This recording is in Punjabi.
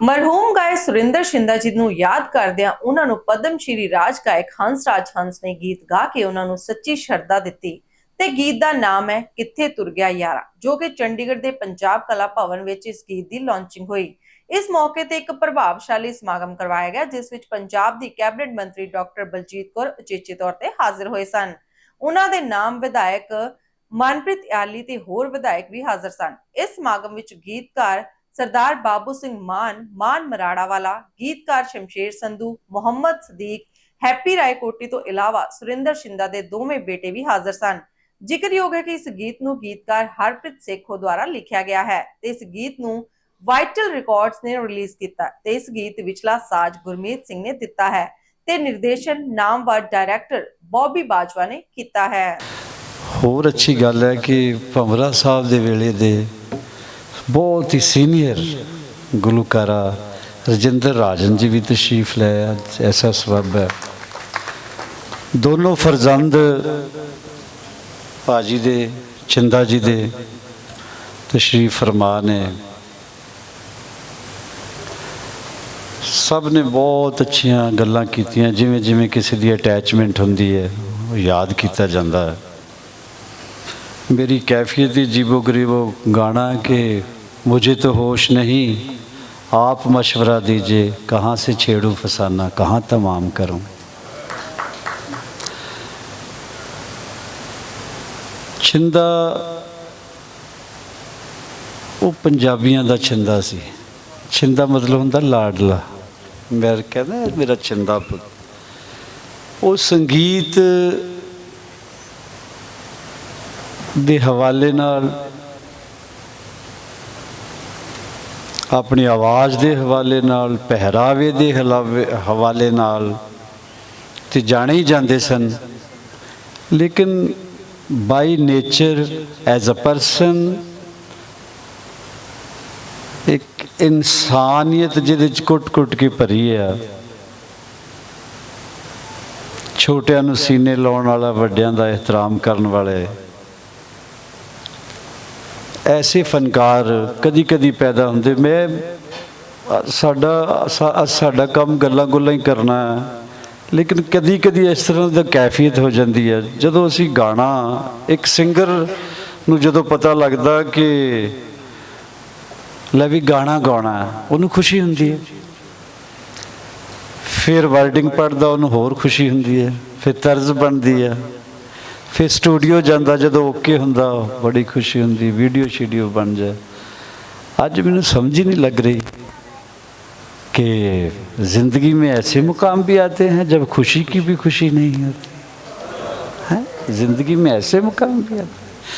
ਮਰਹੂਮ ਗਾਇਕ ਸੁਰਿੰਦਰ ਸ਼ਿੰਦਾ ਜੀ ਨੂੰ ਯਾਦ ਕਰਦਿਆਂ ਉਹਨਾਂ ਨੂੰ ਪਦਮ ਸ਼੍ਰੀ ਰਾਜ ਗਾਇਕ ਹੰਸ ਰਾਜ ਹੰਸ ਨੇ ਗੀਤ ਗਾ ਕੇ ਉਹਨਾਂ ਨੂੰ ਸੱਚੀ ਸ਼ਰਧਾ ਦਿੱਤੀ ਤੇ ਗੀਤ ਦਾ ਨਾਮ ਹੈ ਕਿੱਥੇ ਤੁਰ ਗਿਆ ਯਾਰਾ, ਜੋ ਕਿ ਚੰਡੀਗੜ੍ਹ ਦੇ ਪੰਜਾਬ ਕਲਾ ਭਵਨ ਵਿੱਚ ਇਸ ਗੀਤ ਦੀ ਲਾਂਚਿੰਗ ਹੋਈ। ਇਸ ਮੌਕੇ ਤੇ ਇੱਕ ਪ੍ਰਭਾਵਸ਼ਾਲੀ ਸਮਾਗਮ ਕਰਵਾਇਆ ਗਿਆ, ਜਿਸ ਵਿੱਚ ਪੰਜਾਬ ਦੀ ਕੈਬਨਿਟ ਮੰਤਰੀ ਡਾਕਟਰ ਬਲਜੀਤ ਕੌਰ ਉਚੇਚੇ ਤੌਰ ਤੇ ਹਾਜ਼ਰ ਹੋਏ ਸਨ। ਉਹਨਾਂ ਦੇ ਨਾਮ ਵਿਧਾਇਕ ਮਨਪ੍ਰੀਤ ਆਲੀ ਤੇ ਹੋਰ ਵਿਧਾਇਕ ਵੀ ਹਾਜ਼ਰ ਸਨ। ਇਸ ਸਮਾਗਮ ਵਿੱਚ ਗੀਤਕਾਰ ਸਰਦਾਰ ਬਾਬੂ ਸਿੰਘ ਮਾਨ ਮਾਨ ਮਰਾੜਾ ਵਾਲਾ, ਗੀਤਕਾਰ ਸ਼ਮਸ਼ੇਰ ਸੰਧੂ, ਮੁਹੰਮਦ ਸਦੀਕ, ਹੈਪੀ ਰਾਏ ਕੋਟੀ ਤੋਂ ਇਲਾਵਾ ਸੁਰਿੰਦਰ ਸ਼ਿੰਦਾ ਦੇ ਦੋਵੇਂ ਬੇਟੇ ਵੀ ਹਾਜ਼ਰ ਸਨ। ਜ਼ਿਕਰਯੋਗ ਹੈ ਕਿ ਇਸ ਗੀਤ ਨੂੰ ਗੀਤਕਾਰ ਹਰਪ੍ਰੀਤ ਸੇਖੋ ਦੁਆਰਾ ਲਿਖਿਆ ਗਿਆ ਹੈ ਤੇ ਇਸ ਗੀਤ ਨੂੰ ਵਾਈਟਲ ਰਿਕਾਰਡਸ ਨੇ ਰਿਲੀਜ਼ ਕੀਤਾ ਤੇ ਇਸ ਗੀਤ ਵਿਚਲਾ ਸਾਜ਼ ਗੁਰਮੀਤ ਸਿੰਘ ਨੇ ਦਿੱਤਾ ਹੈ ਤੇ ਨਿਰਦੇਸ਼ਨ ਨਾਮਵਰ ਡਾਇਰੈਕਟਰ ਬੌਬੀ ਬਾਜਵਾ ਨੇ ਕੀਤਾ ਹੈ। ਹੋਰ ਅੱਛੀ ਗੱਲ ਹੈ ਕਿ ਭੰਵਰਾ ਸਾਹਿਬ ਦੇ ਵੇਲੇ ਦੇ ਬਹੁਤ ਹੀ ਸੀਨੀਅਰ ਗੁਲੂਕਾਰਾ ਰਜਿੰਦਰ ਰਾਜਨ ਜੀ ਵੀ ਤਸ਼ਰੀਫ ਲੈ ਆਏ। ਅੱਜ ਐਸਾ ਸਬਬ ਹੈ। ਦੋਨੋਂ ਫਰਜ਼ੰਦ ਭਾਜੀ ਦੇ, ਚਿੰਦਾ ਜੀ ਦੇ ਤਸ਼ਰੀਫ ਫਰਮਾ ਨੇ। ਸਭ ਨੇ ਬਹੁਤ ਅੱਛੀਆਂ ਗੱਲਾਂ ਕੀਤੀਆਂ ਜਿਵੇਂ ਜਿਵੇਂ ਕਿਸੇ ਦੀ ਅਟੈਚਮੈਂਟ ਹੁੰਦੀ ਹੈ, ਉਹ ਯਾਦ ਕੀਤਾ ਜਾਂਦਾ ਹੈ। मेरी कैफियत ही जीबो गरीबो गाना कि मुझे तो होश नहीं आप मशवरा दीजिए कहाँ से छेड़ूं फसाना कहाँ तमाम करूं ਛਿੰਦਾ ਉਹ ਪੰਜਾਬੀਆਂ ਦਾ ਛਿੰਦਾ ਸੀ ਛਿੰਦਾ ਮਤਲਬ ਹੁੰਦਾ ਲਾਡਲਾ ਮੈਂ ਕਹਿੰਦਾ ਇਹ ਮੇਰਾ ਛਿੰਦਾ ਪੁੱਤ ਉਹ ਸੰਗੀਤ ਦੇ ਹਵਾਲੇ ਨਾਲ, ਆਪਣੀ ਆਵਾਜ਼ ਦੇ ਹਵਾਲੇ ਨਾਲ, ਪਹਿਰਾਵੇ ਦੇ ਹਲਾਵੇ- ਹਵਾਲੇ ਨਾਲ ਤੇ ਜਾਣੇ ਹੀ ਜਾਂਦੇ ਸਨ। ਲੇਕਿਨ by nature as a person ਇੱਕ ਇਨਸਾਨੀਅਤ ਜਿਹਦੇ ਚ ਕੁੱਟ-ਕੁੱਟ ਕੇ ਭਰੀ ਆ। ਛੋਟਿਆਂ ਨੂੰ ਸੀਨੇ ਲਾਉਣ ਵਾਲਾ, ਵੱਡਿਆਂ ਦਾ ਇਹਤਰਾਮ ਕਰਨ ਵਾਲੇ। ਐਸੇ ਫਨਕਾਰ ਕਦੀ ਕਦੀ ਪੈਦਾ ਹੁੰਦੇ। ਮੈਂ, ਸਾਡਾ ਸਾਡਾ ਕੰਮ ਗੱਲਾਂ ਗੁੱਲਾਂ ਹੀ ਕਰਨਾ ਲੇਕਿਨ ਕਦੀ ਕਦੀ ਇਸ ਤਰ੍ਹਾਂ ਦਾ ਕੈਫੀਅਤ ਹੋ ਜਾਂਦੀ ਹੈ। ਜਦੋਂ ਅਸੀਂ ਗਾਣਾ, ਇੱਕ ਸਿੰਗਰ ਨੂੰ ਜਦੋਂ ਪਤਾ ਲੱਗਦਾ ਕਿ ਲੈ ਵੀ ਗਾਣਾ ਗਾਉਣਾ ਉਹਨੂੰ ਖੁਸ਼ੀ ਹੁੰਦੀ ਹੈ। ਫਿਰ ਵਰਡਿੰਗ ਪੜਦਾ ਉਹਨੂੰ ਹੋਰ ਖੁਸ਼ੀ ਹੁੰਦੀ ਹੈ। ਫਿਰ ਤਰਜ਼ ਬਣਦੀ ਹੈ। ਫਿਰ ਸਟੂਡੀਓ ਜਾਂਦਾ ਜਦੋਂ ਓਕੇ ਹੁੰਦਾ ਬੜੀ ਖੁਸ਼ੀ ਹੁੰਦੀ ਵੀਡੀਓ ਸ਼ੀਡੀਓ ਬਣ ਜਾਏ ਅੱਜ ਮੈਨੂੰ ਸਮਝ ही नहीं लग रही कि जिंदगी में ऐसे मुकाम भी आते हैं जब खुशी की भी खुशी नहीं होती है जिंदगी में ऐसे मुकाम भी आते हैं